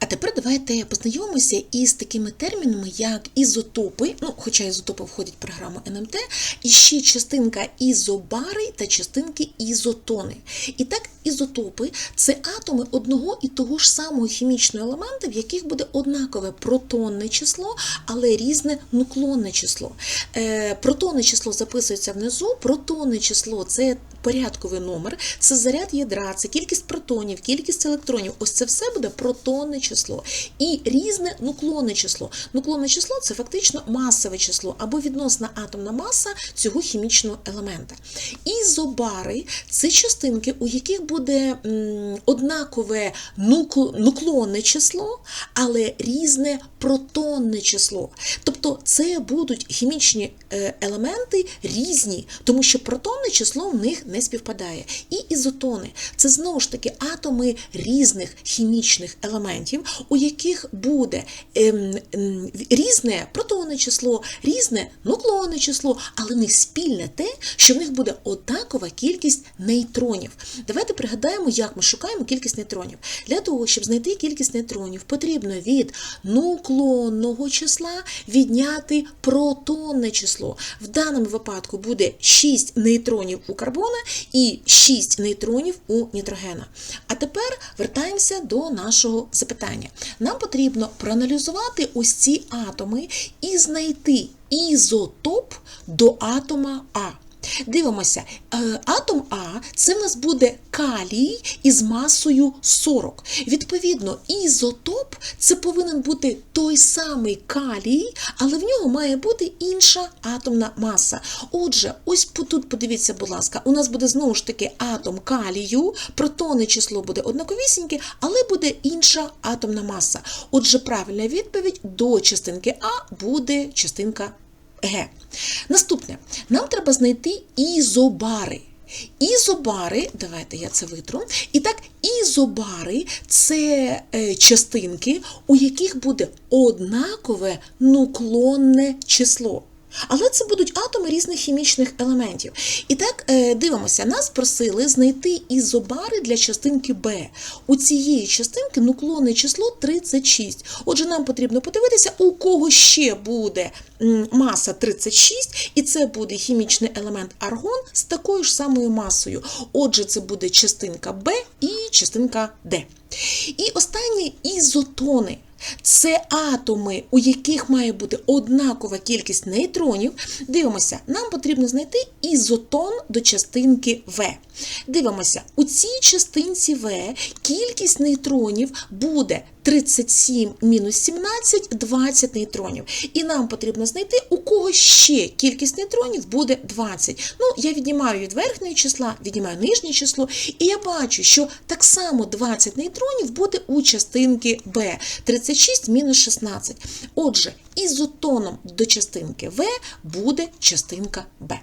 А тепер давайте познайомимося із такими термінами, як ізотопи, ну, хоча ізотопи входять в програму НМТ, і ще частинка ізобари та частинки ізотони. І так, ізотопи це атоми одного і того ж самого хімічного елемента, в яких буде однакове протонне число, але різне нуклонне число. Е, протонне число записується внизу, протонне число це порядковий номер, це заряд ядра, це кількість протонів, кількість електронів. Ось це все буде протонне. І різне нуклонне число. Нуклонне число це фактично масове число або відносна атомна маса цього хімічного елемента. Ізобари це частинки, у яких буде однакове нуклонне число, але різне протонне число. Тобто це будуть хімічні е, елементи різні, тому що протонне число в них не співпадає. І ізотони це знову ж таки атоми різних хімічних елементів, у яких буде ем, різне протонне число, різне нуклонне число, але в них спільне те, що в них буде однакова кількість нейтронів. Давайте пригадаємо, як ми шукаємо кількість нейтронів. Для того, щоб знайти кількість нейтронів, потрібно від нуклонного числа відняти протонне число. В даному випадку буде 6 нейтронів у карбона і 6 нейтронів у нітрогена. А тепер вертаємося до нашого запитання. Нам потрібно проаналізувати ось ці атоми і знайти ізотоп до атома А. Дивимося, е, атом А це в нас буде калій із масою 40. Відповідно, ізотоп це повинен бути той самий калій, але в нього має бути інша атомна маса. Отже, ось тут подивіться, будь ласка, у нас буде знову ж таки атом калію, протонне число буде однаковісіньке, але буде інша атомна маса. Отже, правильна відповідь до частинки А буде частинка Г. Наступне, нам треба знайти ізобари. Ізобари, давайте я це витру. І так, ізобари це е, частинки, у яких буде однакове нуклонне число. Але це будуть атоми різних хімічних елементів. І так, е, дивимося, нас просили знайти ізобари для частинки Б. У цієї частинки нуклонне число 36. Отже, нам потрібно подивитися, у кого ще буде маса 36, і це буде хімічний елемент аргон з такою ж самою масою. Отже, це буде частинка Б і частинка Д. І останнє ізотони. Це атоми, у яких має бути однакова кількість нейтронів. Дивимося, нам потрібно знайти ізотон до частинки В. Дивимося, у цій частинці В кількість нейтронів буде 37 мінус 17 20 нейтронів. І нам потрібно знайти, у кого ще кількість нейтронів буде 20. Ну, я віднімаю від верхнього числа, віднімаю нижнє число, і я бачу, що так само 20 нейтронів буде у частинки Б. 36 мінус 16. Отже, ізотоном до частинки В буде частинка Б.